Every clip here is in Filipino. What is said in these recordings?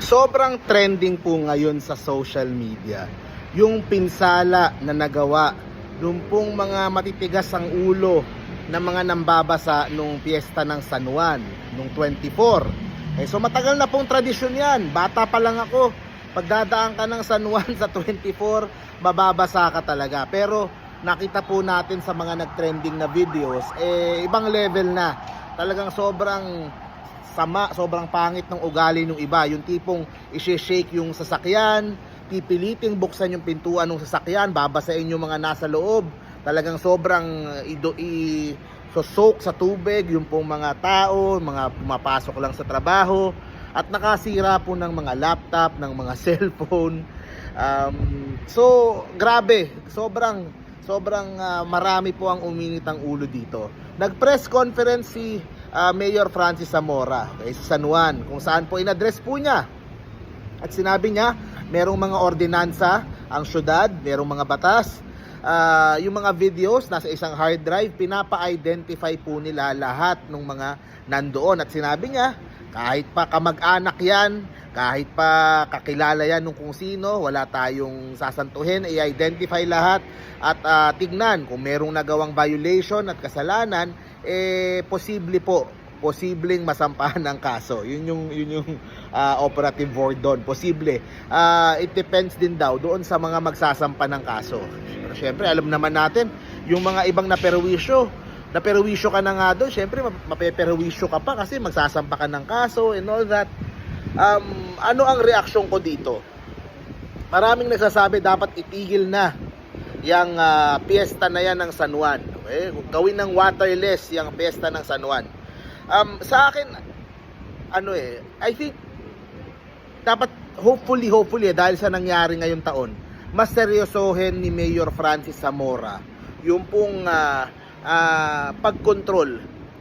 sobrang trending po ngayon sa social media yung pinsala na nagawa nung pong mga matitigas ang ulo ng mga nambabasa nung piyesta ng San Juan nung 24. Eh, so matagal na pong tradisyon yan. Bata pa lang ako. Pagdadaan ka ng San Juan sa 24, bababasa ka talaga. Pero nakita po natin sa mga nag-trending na videos, eh, ibang level na. Talagang sobrang sama, sobrang pangit ng ugali ng iba. Yung tipong isi-shake yung sasakyan, pipiliting buksan yung pintuan ng sasakyan, babasain yung mga nasa loob. Talagang sobrang uh, ido, i, so soak sa tubig yung pong mga tao, mga pumapasok lang sa trabaho at nakasira po ng mga laptop, ng mga cellphone. Um, so grabe, sobrang sobrang ah, marami po ang uminit ang ulo dito. Nag-press conference si ah, Mayor Francis Zamora okay, sa San Juan kung saan po in-address po niya. At sinabi niya, merong mga ordinansa ang syudad, merong mga batas. Ah, yung mga videos nasa isang hard drive, pinapa-identify po nila lahat ng mga nandoon. At sinabi niya, kahit pa kamag-anak yan, kahit pa kakilala yan nung kung sino, wala tayong sasantuhin, i-identify lahat at ah, tignan kung merong nagawang violation at kasalanan, eh posible po posibleng masampahan ng kaso. Yun yung yun yung ah, operative word doon, posible. Ah, it depends din daw doon sa mga magsasampa ng kaso. Pero syempre, alam naman natin yung mga ibang naperwisyo, naperwisyo ka na nga doon, syempre map- mapeperwisyo ka pa kasi magsasampa ka ng kaso and all that. Um, ano ang reaksyon ko dito? Maraming nagsasabi dapat itigil na yung ah, piyesta na yan ng San Juan. Okay? Gawin ng waterless yung piyesta ng San Juan. Um, sa akin, ano eh, I think, dapat hopefully, hopefully, eh, dahil sa nangyari ngayong taon, mas seryosohin ni Mayor Francis Zamora yung pong ah, ah, pagkontrol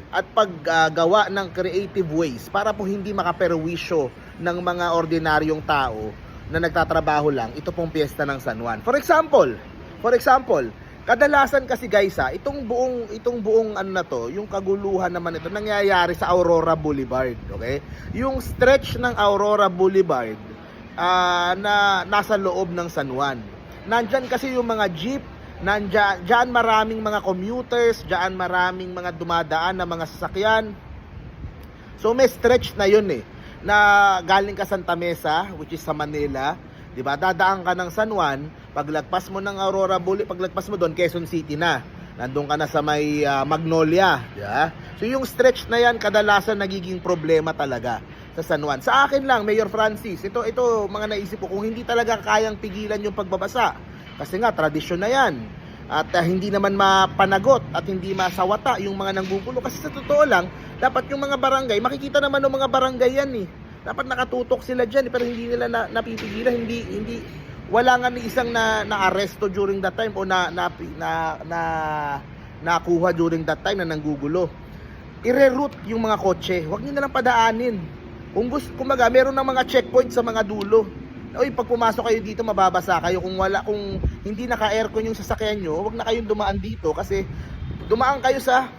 at paggawa ng creative ways para po hindi makaperwisyo ng mga ordinaryong tao na nagtatrabaho lang ito pong piyesta ng San Juan. For example, for example, kadalasan kasi guys ha, itong buong itong buong ano na to, yung kaguluhan naman ito nangyayari sa Aurora Boulevard, okay? Yung stretch ng Aurora Boulevard ah, na nasa loob ng San Juan. Nandyan kasi yung mga jeep, nandyan dyan maraming mga commuters, dyan maraming mga dumadaan na mga sasakyan. So may stretch na yun eh na galing ka Santa Mesa which is sa Manila, 'di ba? Dadaan ka ng San Juan, paglagpas mo ng Aurora Boulevard, paglagpas mo doon Quezon City na. Nandun ka na sa may ah, Magnolia, 'di ba? So yung stretch na 'yan kadalasan nagiging problema talaga sa San Juan. Sa akin lang, Mayor Francis, ito ito mga naisip ko kung hindi talaga kayang pigilan yung pagbabasa. Kasi nga tradisyon na 'yan. At ah, hindi naman mapanagot at hindi masawata yung mga nanggugulo kasi sa totoo lang, dapat yung mga barangay, makikita naman ng mga barangay yan eh. Dapat nakatutok sila diyan pero hindi nila na, napipigilan, hindi hindi wala nga ni isang na na-aresto during that time o na na na, na nakuha during that time na nanggugulo. I-reroute yung mga kotse, huwag niyo na lang padaanin. Kung gusto, kumaga, meron ng mga checkpoint sa mga dulo. Oy, pag pumasok kayo dito, mababasa kayo. Kung wala, kung hindi naka-aircon yung sasakyan nyo, huwag na kayong dumaan dito kasi dumaan kayo sa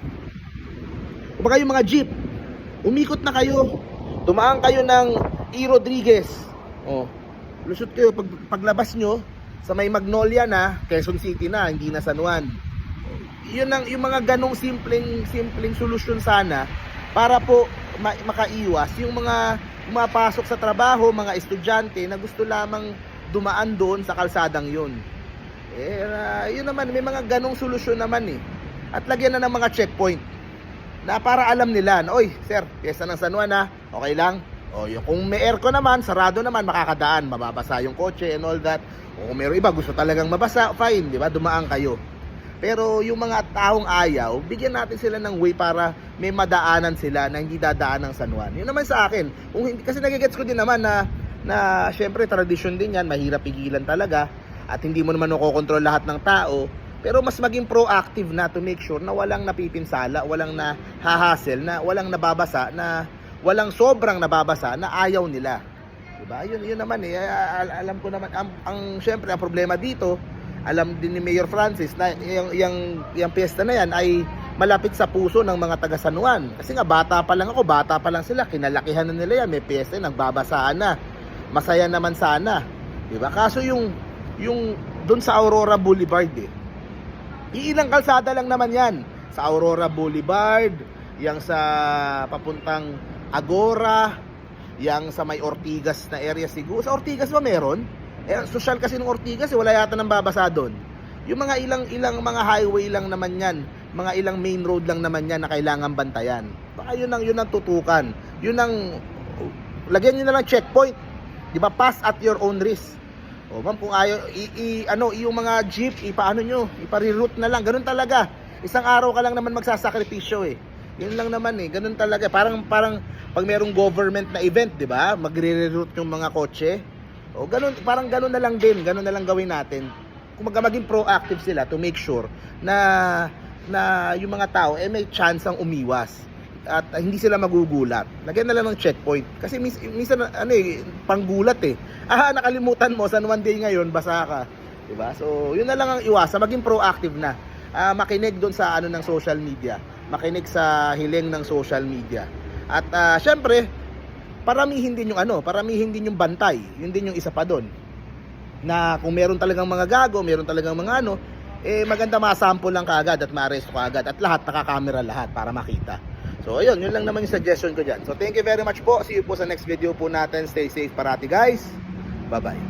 Kumbaga yung mga jeep, umikot na kayo. Dumaan kayo ng E. Rodriguez. Oh. Lusot kayo pag paglabas nyo sa may Magnolia na, Quezon City na, hindi na San Juan. Yun ang yung mga ganong simpleng simpleng solusyon sana para po ma- makaiwas yung mga pumapasok sa trabaho, mga estudyante na gusto lamang dumaan doon sa kalsadang yun. Eh, ah, yun naman, may mga ganong solusyon naman eh. At lagyan na ng mga checkpoint na para alam nila na, oy, sir, piyesta ng San Juan ha, okay lang. O, yung, kung may aircon naman, sarado naman, makakadaan, mababasa yung kotse and all that. O kung meron iba, gusto talagang mabasa, fine, di ba, dumaan kayo. Pero yung mga taong ayaw, bigyan natin sila ng way para may madaanan sila na hindi dadaan ng San Juan. Yun naman sa akin. Kung hindi, kasi nagigets ko din naman na, na syempre, tradisyon din yan, mahirap pigilan talaga. At hindi mo naman nakokontrol lahat ng tao. Pero mas maging proactive na to make sure na walang napipinsala, walang na hahassle, na walang nababasa, na walang sobrang nababasa na ayaw nila. Diba? Yun, yun naman eh. Al- alam ko naman, ang, ang syempre, ang problema dito, alam din ni Mayor Francis na yung, yung, yung piyesta na yan ay malapit sa puso ng mga taga San Juan. Kasi nga, bata pa lang ako, bata pa lang sila, kinalakihan na nila yan, may piyesta, nagbabasaan na. masaya naman sana. 'Di ba? Kaso yung yung doon sa Aurora Boulevard eh. Iilang kalsada lang naman 'yan. Sa Aurora Boulevard, yang sa papuntang Agora, yang sa may Ortigas na area siguro. Sa Ortigas ba meron? Eh, social kasi ng Ortigas, eh, wala yata nang babasa doon. Yung mga ilang ilang mga highway lang naman 'yan, mga ilang main road lang naman 'yan na kailangan bantayan. Baka yun ang yun ang tutukan. Yun ang lagyan niyo na lang checkpoint. 'Di ba? Pass at your own risk. O ma'am, kung ayaw i, i- ano, yung mga jeep, ipaano nyo, ipare-route na lang. Ganun talaga. Isang araw ka lang naman magsasakripisyo eh. Yun lang naman eh, ganun talaga. Parang parang pag merong government na event, 'di ba? Magre-reroute yung mga kotse. O ganun, parang ganun na lang din, ganun na lang gawin natin. Kung maging proactive sila to make sure na na yung mga tao eh may chance ang umiwas at ah, hindi sila magugulat. Lagyan na lang ng checkpoint. Kasi mis- minsan ano eh, panggulat eh. Ah, nakalimutan mo San Juan Day ngayon, basa ka. 'Di ba? So, yun na lang ang iwasan, maging proactive na. Ah, makinig doon sa ano ng social media. Makinig sa hiling ng social media. At ah, syempre, paramihin din yung ano, paramihin din yung bantay. Yun din yung isa pa doon. Na kung meron talagang mga gago, meron talagang mga ano, eh maganda masample lang kaagad at ma-arrest kaagad at lahat nakakamera lahat para makita. So ayun, yun lang naman yung suggestion ko dyan. So thank you very much po. See you po sa next video po natin. Stay safe parati guys. Bye-bye.